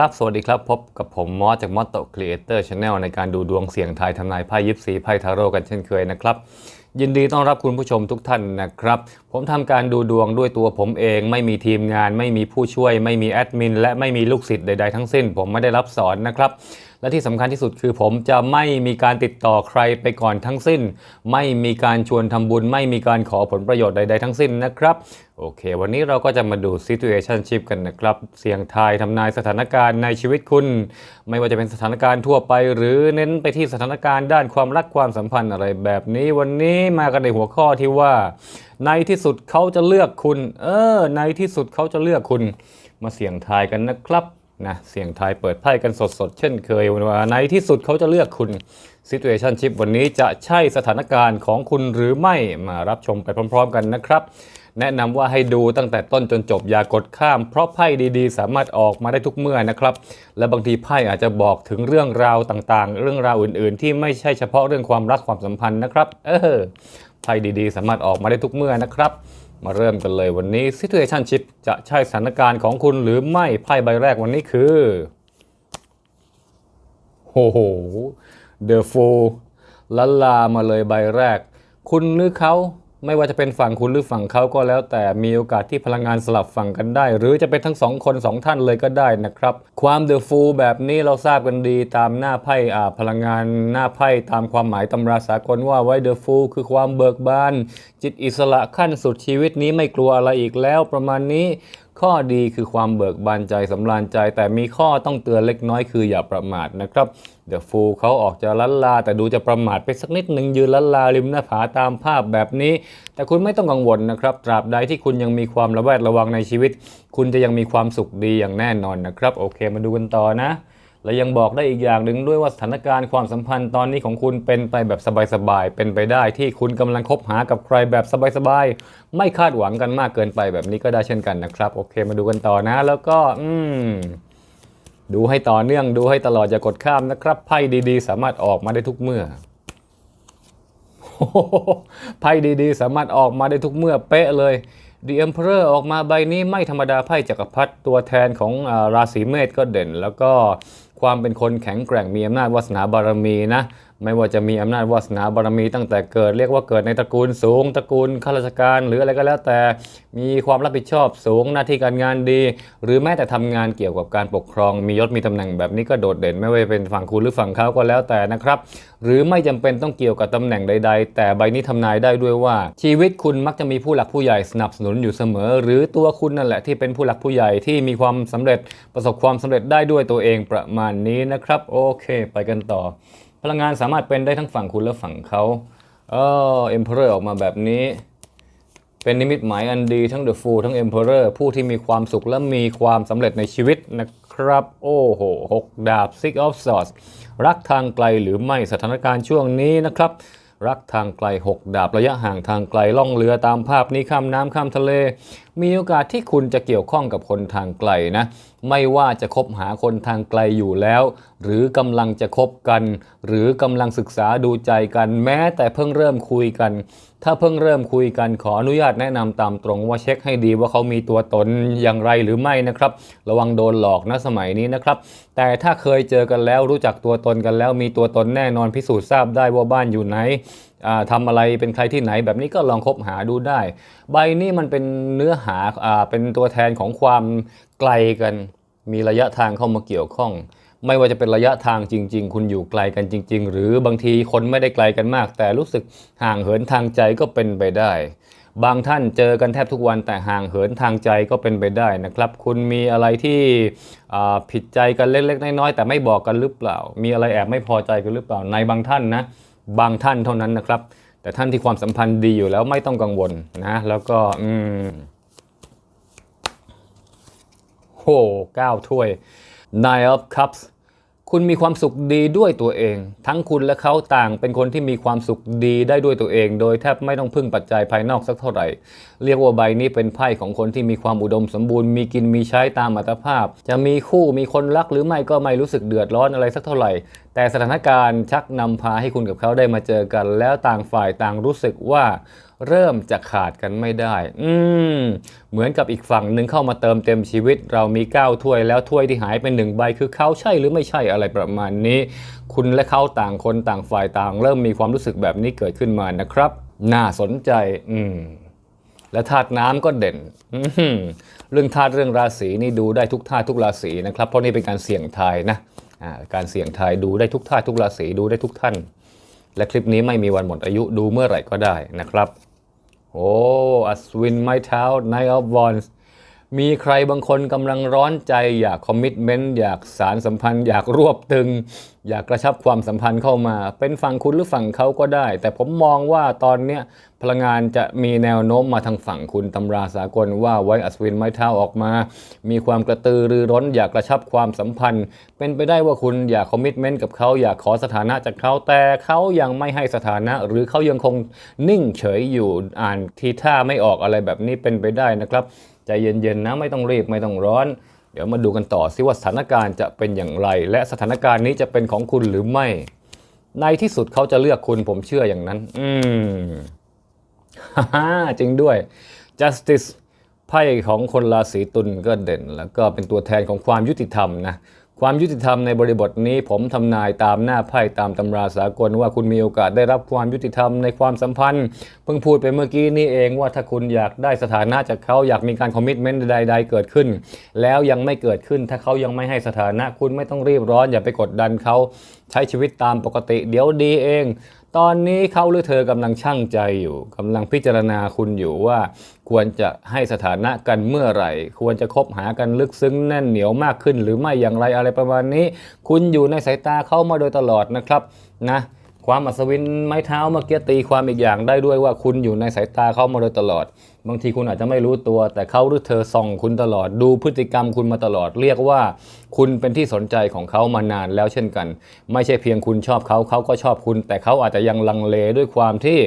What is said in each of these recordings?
ครับ สวัสดีครับ พบกับผมมอสจากมอสโตครีเอเตอร์ชาแนลในการดูดวงเสี่ยงทายทำนายไพ่ยิปซีไพ่ทาโร่กันเช่นเคยนะครับ ยินดีต้อนรับคุณผู้ชมทุกท่านนะครับ ผมทำการดูดวงด้วยตัวผมเอง ไม่มีทีมงาน ไม่มีผู้ช่วย ไม่มีแอดมิน และไม่มีลูกศิษย์ใดๆทั้งสิ้น ผมไม่ได้รับสอนนะครับ และที่สำคัญที่สุดคือผมจะไม่มีการติดต่อใครไปก่อนทั้งสิ้น ไม่มีการชวนทำบุญ ไม่มีการขอผลประโยชน์ใด ๆ ทั้งสิ้นนะครับโอเค วันนี้เราก็จะมาดู situationship กันนะครับ เสียงทายทำนายสถานการณ์ในชีวิตคุณ ไม่ว่าจะเป็นสถานการณ์ทั่วไป หรือเน้นไปที่สถานการณ์ด้านความรักความสัมพันธ์อะไรแบบนี้วันนี้มากันในหัวข้อที่ว่า ในที่สุดเขาจะเลือกคุณ เออ ในที่สุดเขาจะเลือกคุณ มาเสี่ยงทายกันนะครับ นะเสียงทายเปิดไพ่กันสดๆ เช่นเคยว่าในที่สุดเขาจะเลือกคุณ situationship วันนี้จะใช่สถานการณ์ของคุณหรือไม่มารับชมไปพร้อม ๆ กันนะครับ แนะนำว่าให้ดูตั้งแต่ต้นจนจบอย่ากดข้าม เพราะไพ่ดีๆ สามารถออกมาได้ทุกเมื่อนะครับ และบางทีไพ่อาจจะบอกถึงเรื่องราวต่างๆ เรื่องราวอื่นๆ ที่ไม่ใช่เฉพาะเรื่องความรักความสัมพันธ์นะครับ เออไพ่ดีๆ สามารถออกมาได้ทุกเมื่อนะครับ มาเริ่มกันเลยวันนี้ situationship จะใช่สถานการณ์ของคุณหรือไม่ไพ่ใบแรกวันนี้คือโอ้โห The Fool ละลามาเลยใบแรก คุณหรือเขา ไม่ว่าจะเป็นฝั่งคุณหรือฝั่งเขาก็แล้ว แต่มีโอกาสที่พลังงานสลับฝั่งกันได้ หรือจะเป็นทั้งสองคนสองท่านเลยก็ได้นะครับ ความเดอะฟูลแบบนี้เราทราบกันดีตามหน้าไพ่อ่าพลังงานหน้าไพ่ตามความหมายตำราสากลว่าไว้เดอะฟูลคือความเบิกบาน จิตอิสระขั้นสุดชีวิตนี้ไม่กลัวอะไรอีกแล้วประมาณนี้ ข้อดีคือความเบิกบานใจสำราญใจ แต่มีข้อต้องเตือนเล็กน้อยคืออย่าประมาทนะครับเดอะฟูเขาออกจะลันลา แต่ดูจะประมาทไปสักนิดหนึ่งยืนลันลาริมหน้าผาตามภาพแบบนี้ แต่คุณไม่ต้องกังวลนะครับ ตราบใดที่คุณยังมีความระแวดระวังในชีวิต คุณจะยังมีความสุขดีอย่างแน่นอนนะครับ โอเคมาดูกันต่อนะ และยังบอกได้อีกอย่างหนึ่งด้วยว่าสถานการณ์ความสัมพันธ์ตอนนี้ของคุณเป็นไปแบบสบายๆ เป็นไปได้ที่คุณกำลังคบหากับใครแบบสบายๆ ไม่คาดหวังกันมากเกินไปแบบนี้ก็ได้เช่นกันนะครับ โอเคมาดูกันต่อนะ แล้วก็อืมดูให้ต่อเนื่องดูให้ตลอดอย่ากดข้ามนะครับไพ่ดีๆ สามารถออกมาได้ทุกเมื่อไพ่ดีๆ สามารถออกมาได้ทุกเมื่อเป๊ะเลย The Emperor ออกมาใบนี้ไม่ธรรมดาไพ่จักรพรรดิตัวแทนของอราศีเมษก็เด่น แล้วก็ ความเป็นคนแข็งแกร่งมีอำนาจวาสนาบารมีนะ ไม่ว่าจะมีอำนาจวาสนาบารมีตั้งแต่เกิด เรียกว่าเกิดในตระกูลสูง ตระกูลข้าราชการ หรืออะไรก็แล้วแต่ มีความรับผิดชอบสูงหน้าที่การงานดี หรือแม้แต่ทำงานเกี่ยวกับการปกครอง มียศมีตำแหน่งแบบนี้ก็โดดเด่นไม่ว่าจะเป็นฝั่งคุณหรือฝั่งเขาก็แล้วแต่นะครับ หรือไม่จำเป็นต้องเกี่ยวกับตำแหน่งใด ๆ แต่ใบนี้ทำนายได้ด้วยว่า ชีวิตคุณมักจะมีผู้หลักผู้ใหญ่สนับสนุนอยู่เสมอ หรือตัวคุณนั่นแหละที่เป็นผู้หลักผู้ใหญ่ที่มีความสำเร็จประสบความสำเร็จได้ด้วยตัวเองประมาณนี้นะครับ โอเค ไปกันต่อ ลังงานสามารถเป็นได้ทั้งฝั่งคุณและฝั่งเขาเออเอ็มเพอร์ออกมาแบบนี้ เป็นนิมิตหมายอันดีทั้งเดอะฟูลทั้งเอ็มเพอร์ผู้ที่มีความสุขและมีความสำเร็จในชีวิตนะครับ โอ้โหหกดาบ Six of Swords รักทางไกลหรือไม่สถานการณ์ช่วงนี้นะครับ รักทางไกล 6 ดาบระยะห่างทางไกลล่องเรือตามภาพนี้ข้ามน้ำข้ามทะเล มีโอกาสที่คุณจะเกี่ยวข้องกับคนทางไกลนะ ไม่ว่าจะคบหาคนทางไกลอยู่แล้ว หรือกำลังจะคบกัน หรือกำลังศึกษาดูใจกันแม้แต่เพิ่งเริ่มคุยกันถ้าเพิ่งเริ่มคุยกันขออนุญาตแนะนำตามตรงว่าเช็คให้ดีว่าเขามีตัวตนอย่างไรหรือไม่นะครับ ระวังโดนหลอกนะสมัยนี้นะครับ แต่ถ้าเคยเจอกันแล้วรู้จักตัวตนกันแล้ว มีตัวตนแน่นอนพิสูจน์ทราบได้ว่าบ้านอยู่ไหนอ่าทำอะไรเป็นใครที่ไหนแบบนี้ก็ลองคบหาดูได้ ใบนี้มันเป็นเนื้อหาอ่าเป็นตัวแทนของความไกลกัน มีระยะทางเข้ามาเกี่ยวข้อง ไม่ว่าจะเป็นระยะทางจริง ๆ คุณอยู่ไกลกันจริง ๆ หรือบางทีคนไม่ได้ไกลกันมาก แต่รู้สึกห่างเหินทางใจก็เป็นไปได้ บางท่านเจอกันแทบทุกวันแต่ห่างเหินทางใจก็เป็นไปได้นะครับ คุณมีอะไรที่ผิดใจกันเล็ก ๆ น้อยๆแต่ไม่บอกกันหรือเปล่า มีอะไรแอบไม่พอใจกันหรือเปล่าในบางท่านนะบางท่านเท่านั้นนะครับ แต่ท่านที่ความสัมพันธ์ดีอยู่แล้วไม่ต้องกังวลนะ แล้วก็อืมโอ้เก้าถ้วย Nine of Cups คุณมีความสุขดีด้วยตัวเอง ทั้งคุณและเขาต่างเป็นคนที่มีความสุขดีได้ด้วยตัวเอง โดยแทบไม่ต้องพึ่งปัจจัยภายนอกสักเท่าไหร่ เรียกว่าใบนี้เป็นไพ่ของคนที่มีความอุดมสมบูรณ์มีกินมีใช้ตามอัตภาพ จะมีคู่มีคนรักหรือไม่ก็ไม่รู้สึกเดือดร้อนอะไรสักเท่าไหร่ แต่สถานการณ์ชักนำพาให้คุณกับเขาได้มาเจอกัน แล้วต่างฝ่ายต่างรู้สึกว่า เริ่มจะขาดกันไม่ได้ อืม เหมือนกับอีกฝั่งหนึ่งเข้ามาเติมเต็มชีวิต เรามี 9 ถ้วยแล้วถ้วยที่หายไปหนึ่งใบคือเขาใช่หรือไม่ใช่อะไรประมาณนี้ คุณและเขาต่างคนต่างฝ่ายต่าง เริ่มมีความรู้สึกแบบนี้เกิดขึ้นมานะครับ น่าสนใจ อืม และธาตุน้ำก็เด่นเรื่องธาตุเรื่องราศีนี่ดูได้ทุกธาตุทุกราศีนะครับ เพราะนี่เป็นการเสี่ยงทายนะการเสี่ยงทายดูได้ทุกธาตุทุกราศีดูได้ทุกท่านและคลิปนี้ไม่มีวันหมดอายุดูเมื่อไหร่ก็ได้นะครับ โอ้อัศวินไม้เท้า Knight of Wands มีใครบางคนกำลังร้อนใจ อยากคอมมิชเมนต์อยากสารสัมพันธ์ อยากรวบตึง อยากกระชับความสัมพันธ์เข้ามา เป็นฝั่งคุณหรือฝั่งเขาก็ได้ แต่ผมมองว่าตอนเนี้ยพลังงานจะมีแนวโน้มมาทางฝั่งคุณตำราสากลว่าไว้อัศวินไม้เท้าออกมา มีความกระตือรือร้น อยากกระชับความสัมพันธ์ เป็นไปได้ว่าคุณอยากคอมมิชเมนต์กับเขาอยากขอสถานะจากเขาแต่เขายังไม่ให้สถานะ หรือเขายังคงนิ่งเฉยอยู่อ่านทีท่าไม่ออกอะไรแบบนี้เป็นไปได้นะครับ ใจเย็นๆนะไม่ต้องรีบไม่ต้องร้อน เดี๋ยวมาดูกันต่อซิว่าสถานการณ์จะเป็นอย่างไร และสถานการณ์นี้จะเป็นของคุณหรือไม่ ในที่สุดเขาจะเลือกคุณผมเชื่ออย่างนั้น อืมฮ่าฮ่าจริงด้วย justice ไพ่ของคนราศีตุลก็เด่น แล้วก็เป็นตัวแทนของความยุติธรรมนะ ความยุติธรรมในบริบทนี้ผมทำนายตามหน้าไพ่ตามตำราสากลว่าคุณมีโอกาสได้รับความยุติธรรมในความสัมพันธ์ เพิ่งพูดไปเมื่อกี้นี่เองว่าถ้าคุณอยากได้สถานะจากเขาอยากมีการคอมมิชเมนต์ใด ๆ เกิดขึ้น แล้วยังไม่เกิดขึ้น ถ้าเขายังไม่ให้สถานะคุณไม่ต้องรีบร้อนอย่าไปกดดันเขาใช้ชีวิตตามปกติ เดี๋ยวดีเอง ตอนนี้เขาหรือเธอกำลังช่างใจอยู่กำลังพิจารณาคุณอยู่ว่าควรจะให้สถานะกันเมื่อไหร่ ควรจะคบหากันลึกซึ้งแน่นเหนียวมากขึ้น หรือไม่อย่างไรอะไรประมาณนี้ คุณอยู่ในสายตาเขามาโดยตลอดนะครับนะ ความอัศวินไม้เท้าเมื่อกี้ตีความอีกอย่างได้ด้วยว่าคุณอยู่ในสายตาเขามาโดยตลอด บางทีคุณอาจจะไม่รู้ตัว แต่เขาหรือเธอส่องคุณตลอดดูพฤติกรรมคุณมาตลอด เรียกว่า คุณเป็นที่สนใจของเขามานานแล้วเช่นกัน ไม่ใช่เพียงคุณชอบเขาเขาก็ชอบคุณ แต่เขาอาจจะยังลังเลด้วยความที่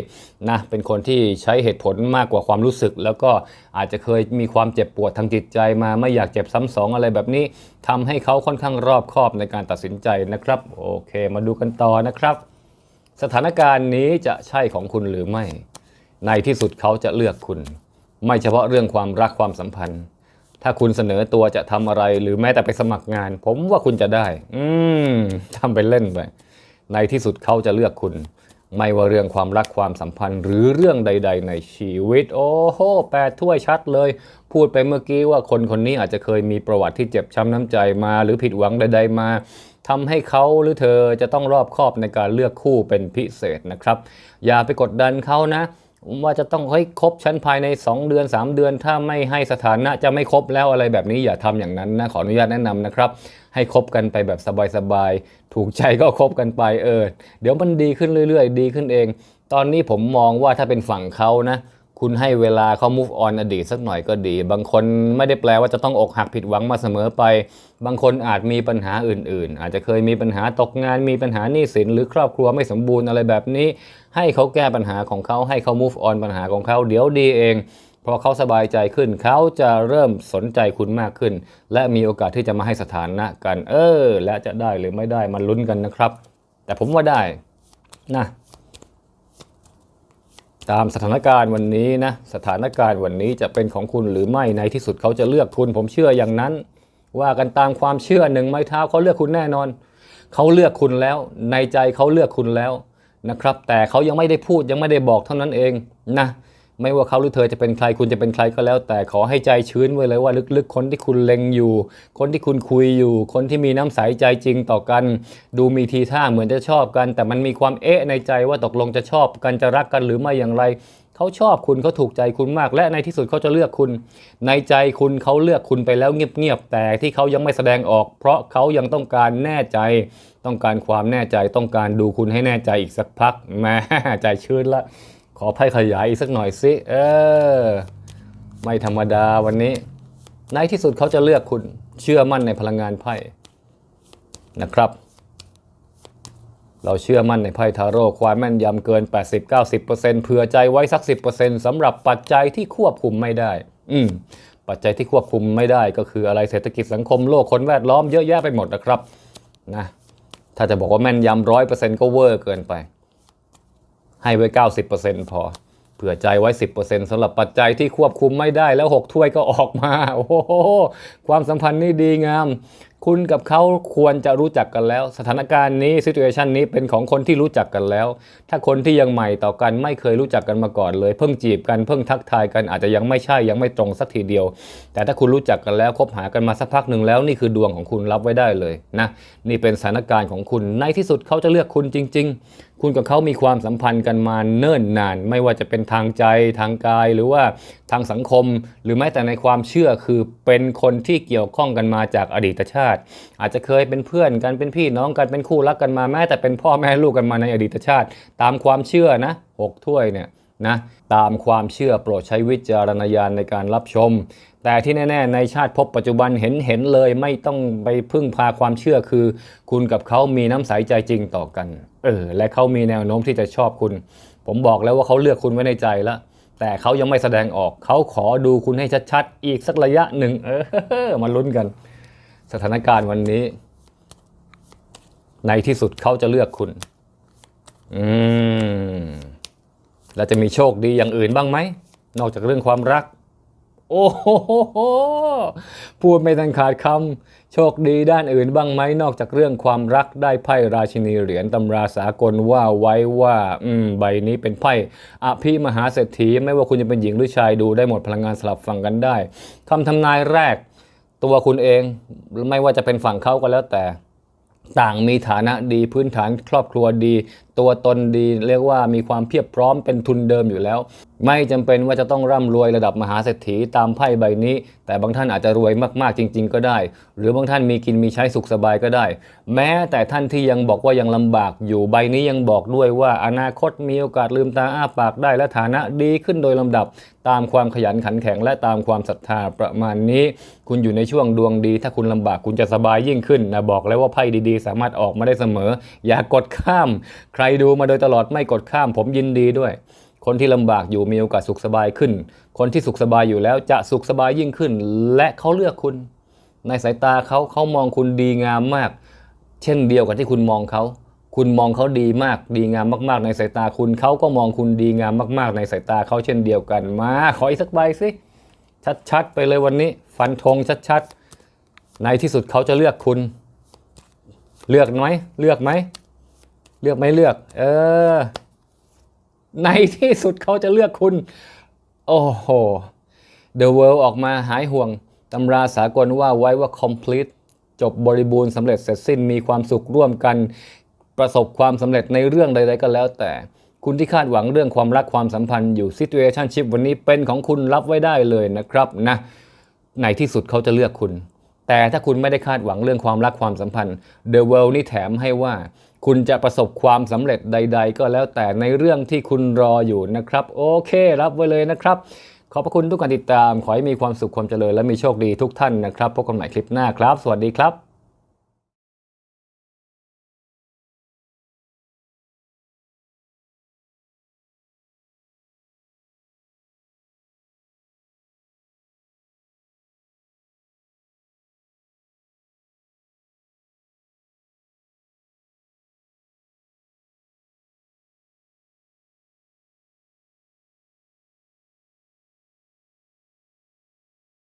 นะเป็นคนที่ใช้เหตุผลมากกว่าความรู้สึก แล้วก็อาจจะเคยมีความเจ็บปวดทางจิตใจมาไม่อยากเจ็บซ้ำสองอะไรแบบนี้ทำให้เขาค่อนข้างรอบคอบในการตัดสินใจนะครับ โอเค มาดูกันต่อนะครับ สถานการณ์นี้จะใช่ของคุณหรือไม่ ในที่สุดเขาจะเลือกคุณ ไม่เฉพาะเรื่องความรักความสัมพันธ์ ถ้าคุณเสนอตัวจะทำอะไรหรือแม้แต่ไปสมัครงาน ผมว่าคุณจะได้ อืมทำไปเล่นไปในที่สุดเขาจะเลือกคุณ ไม่ว่าเรื่องความรักความสัมพันธ์หรือเรื่องใด ๆ ในชีวิต โอ้โหแปดถ้วยชัดเลย พูดไปเมื่อกี้ว่าคนคนนี้อาจจะเคยมีประวัติที่เจ็บช้ำน้ำใจมา หรือผิดหวังใด ๆ มาทำให้เขาหรือเธอจะต้องรอบคอบในการเลือกคู่เป็นพิเศษนะครับ อย่าไปกดดันเขานะ ว่าจะต้องให้ครบชั้นภายใน 2 เดือน 3 เดือน ถ้าไม่ให้สถานะจะไม่ครบแล้วอะไรแบบนี้อย่าทำอย่างนั้นนะขออนุญาตแนะนำนะครับ ให้คบกันไปแบบสบายๆถูกใจก็คบกันไปเออ เดี๋ยวมันดีขึ้นเรื่อย ๆ ดีขึ้นเอง ตอนนี้ผมมองว่าถ้าเป็นฝั่งเขานะ คุณให้เวลาเขา move on อดีตสักหน่อยก็ดี บางคนไม่ได้แปลว่าจะต้องอกหักผิดหวังมาเสมอไป บางคนอาจมีปัญหาอื่น ๆ อาจจะเคยมีปัญหาตกงาน มีปัญหาหนี้สิน หรือครอบครัวไม่สมบูรณ์อะไรแบบนี้ ให้เขาแก้ปัญหาของเขาให้เขา move on ปัญหาของเขาเดี๋ยวดีเองพอเขาสบายใจขึ้นเขาจะเริ่มสนใจคุณมากขึ้น และมีโอกาสที่จะมาให้สถานะกัน เออ และจะได้หรือไม่ได้มาลุ้นกันนะครับ แต่ผมว่าได้นะ ตามสถานการณ์วันนี้นะสถานการณ์วันนี้จะเป็นของคุณหรือไม่ในที่สุดเขาจะเลือกคุณ ผมเชื่ออย่างนั้น ว่ากันตามความเชื่อหนึ่งไม้เท้าเขาเลือกคุณแน่นอน เขาเลือกคุณแล้ว ในใจเขาเลือกคุณแล้วนะครับ แต่เขายังไม่ได้พูดยังไม่ได้บอกเท่านั้นเองนะ ไม่ว่าเขาหรือเธอจะเป็นใครคุณจะเป็นใครก็แล้ว แต่ขอให้ใจชื้นไว้เลยว่าลึกๆ คนที่คุณเล็งอยู่ คนที่คุณคุยอยู่ คนที่มีน้ำใสใจจริงต่อกัน ดูมีทีท่าเหมือนจะชอบกัน แต่มันมีความเอ๊ะในใจว่าตกลงจะชอบกันจะรักกันหรือไม่อย่างไรเขาชอบคุณเขาถูกใจคุณมาก และในที่สุดเขาจะเลือกคุณ ในใจคุณเขาเลือกคุณไปแล้วเงียบๆแต่ที่เขายังไม่แสดงออก เพราะเขายังต้องการแน่ใจ ต้องการความแน่ใจต้องการดูคุณให้แน่ใจอีกสักพักแม่ใจชื้นละ ขอไพ่ขยายอีกสักหน่อยสิเออ ไม่ธรรมดาวันนี้ ในที่สุดเขาจะเลือกคุณเชื่อมั่นในพลังงานไพ่นะครับ เราเชื่อมั่นในไพ่ทาโร่ความแม่นยำเกิน 80-90%เผื่อใจไว้สัก 10%สำหรับปัจจัยที่ควบคุมไม่ได้ อืมปัจจัยที่ควบคุมไม่ได้ก็คืออะไรเศรษฐกิจสังคมโลกคนแวดล้อมเยอะแยะไปหมดนะครับนะถ้าจะบอกว่าแม่นยำร้อยเปอร์เซ็นต์ก็เวอร์เกินไป ให้ไว้ 90%พอ เผื่อใจไว้ 10%สำหรับปัจจัยที่ควบคุมไม่ได้แล้ว 6 ถ้วยก็ออกมา โอ้โห ความสัมพันธ์นี่ดีงาม คุณกับเขาควรจะรู้จักกันแล้ว สถานการณ์นี้ซิ t u เ t ชันนี้เป็นของคนที่รู้จักกันแล้ว ถ้าคนที่ยังใหม่ต่อกันไม่เคยรู้จักกันมาก่อนเลย เพิ่งจีบกันเพิ่งทักทายกันอาจจะยังไม่ใช่ยังไม่ตรงสักทีเดียว แต่ถ้าคุณรู้จักกันแล้วคบหากันมาสักพักหนึ่งแล้วนี่คือดวงของคุณรับไว้ได้เลยนะนี่เป็นสถานการณ์ของคุณในที่สุดเขาจะเลือกคุณจริง ๆ คุณกับเขามีความสัมพันธ์กันมาเนิ่นนาน ไม่ว่าจะเป็นทางใจทางกายหรือว่า ทางสังคม หรือแม้แต่ในความเชื่อคือเป็นคนที่เกี่ยวข้องกันมาจากอดีตชาติ อาจจะเคยเป็นเพื่อนกันเป็นพี่น้องกันเป็นคู่รักกันมาแม้แต่เป็นพ่อแม่ลูกกันมาในอดีตชาติ ตามความเชื่อนะหกถ้วยเนี่ยนะตามความเชื่อโปรดใช้วิจารณญาณในการรับชม แต่ที่แน่ๆ ในชาติภพปัจจุบันเห็นเห็นเลยไม่ต้องไปพึ่งพาความเชื่อคือ คุณกับเขามีน้ำใสใจจริงต่อกัน เออ และเขามีแนวโน้มที่จะชอบคุณ ผมบอกแล้วว่าเขาเลือกคุณไว้ในใจแล้ว แต่เขายังไม่แสดงออก เขาขอดูคุณให้ชัดๆ อีกสักระยะหนึ่ง เออมาลุ้นกัน สถานการณ์วันนี้ ในที่สุดเขาจะเลือกคุณ อืม แล้วจะมีโชคดีอย่างอื่นบ้างไหม นอกจากเรื่องความรัก โอ้โหพูดไม่ทันขาดคำ โชคดีด้านอื่นบ้างไหมนอกจากเรื่องความรักได้ไพ่ราชินีเหรียญตำราสากลว่าไว้ว่า อืม ใบนี้เป็นไพ่อภิมหาเศรษฐี ไม่ว่าคุณจะเป็นหญิงหรือชายดูได้หมดพลังงานสลับฝั่งกันได้คำทำนายแรก ตัวคุณเองไม่ว่าจะเป็นฝั่งเขาก็แล้วแต่ต่างมีฐานะดีพื้นฐานครอบครัวดี ตัวตนดี เรียกว่ามีความเพียบพร้อมเป็นทุนเดิมอยู่แล้ว ไม่จำเป็นว่าจะต้องร่ำรวยระดับมหาเศรษฐีตามไพ่ใบนี้ แต่บางท่านอาจจะรวยมากๆจริง ๆ ก็ได้ หรือบางท่านมีกินมีใช้สุขสบายก็ได้ แม้แต่ท่านที่ยังบอกว่ายังลำบากอยู่ใบนี้ยังบอกด้วยว่าอนาคตมีโอกาสลืมตาอ้าปากได้และฐานะดีขึ้นโดยลำดับตามความขยันขันแข็งและตามความศรัทธาประมาณนี้ คุณอยู่ในช่วงดวงดี ถ้าคุณลำบากคุณจะสบายยิ่งขึ้นนะบอกแล้วว่าไพ่ดีๆ สามารถออกมาได้เสมอ อย่ากดข้าม ใครดูมาโดยตลอดไม่กดข้ามผมยินดีด้วย คนที่ลำบากอยู่มีโอกาสสุขสบายขึ้น คนที่สุขสบายอยู่แล้วจะสุขสบายยิ่งขึ้น และเขาเลือกคุณ ในสายตาเขาเขามองคุณดีงามมาก เช่นเดียวกับที่คุณมองเขา คุณมองเขาดีมาก ดีงามมากๆ ในสายตาคุณเขาก็มองคุณดีงามมาก ๆ ในสายตาเขาเช่นเดียวกันมาขออีกสักใบสิชัดๆไปเลยวันนี้ ฟันธงชัดๆในที่สุดเขาจะเลือกคุณ เลือกไหมเลือกไหม เลือกไม่เลือก เออ ในที่สุดเขาจะเลือกคุณ โอ้โห The World ออกมาหายห่วงตำราสากลว่าไว้ว่า complete จบบริบูรณ์สำเร็จเสร็จสิ้นมีความสุขร่วมกัน ประสบความสำเร็จในเรื่องใด ๆ ก็แล้วแต่ คุณที่คาดหวังเรื่องความรักความสัมพันธ์อยู่ situationship วันนี้เป็นของคุณรับไว้ได้เลยนะครับนะในที่สุดเขาจะเลือกคุณ แต่ถ้าคุณไม่ได้คาดหวังเรื่องความรักความสัมพันธ์ The World นี่แถมให้ว่า คุณจะประสบความสำเร็จใด ๆ ก็แล้วแต่ในเรื่องที่คุณรออยู่นะครับ โอเค รับไว้เลยนะครับ ขอบพระคุณทุกการติดตาม ขอให้มีความสุขความเจริญและมีโชคดีทุกท่านนะครับพบกันใหม่คลิปหน้าครับ สวัสดีครับ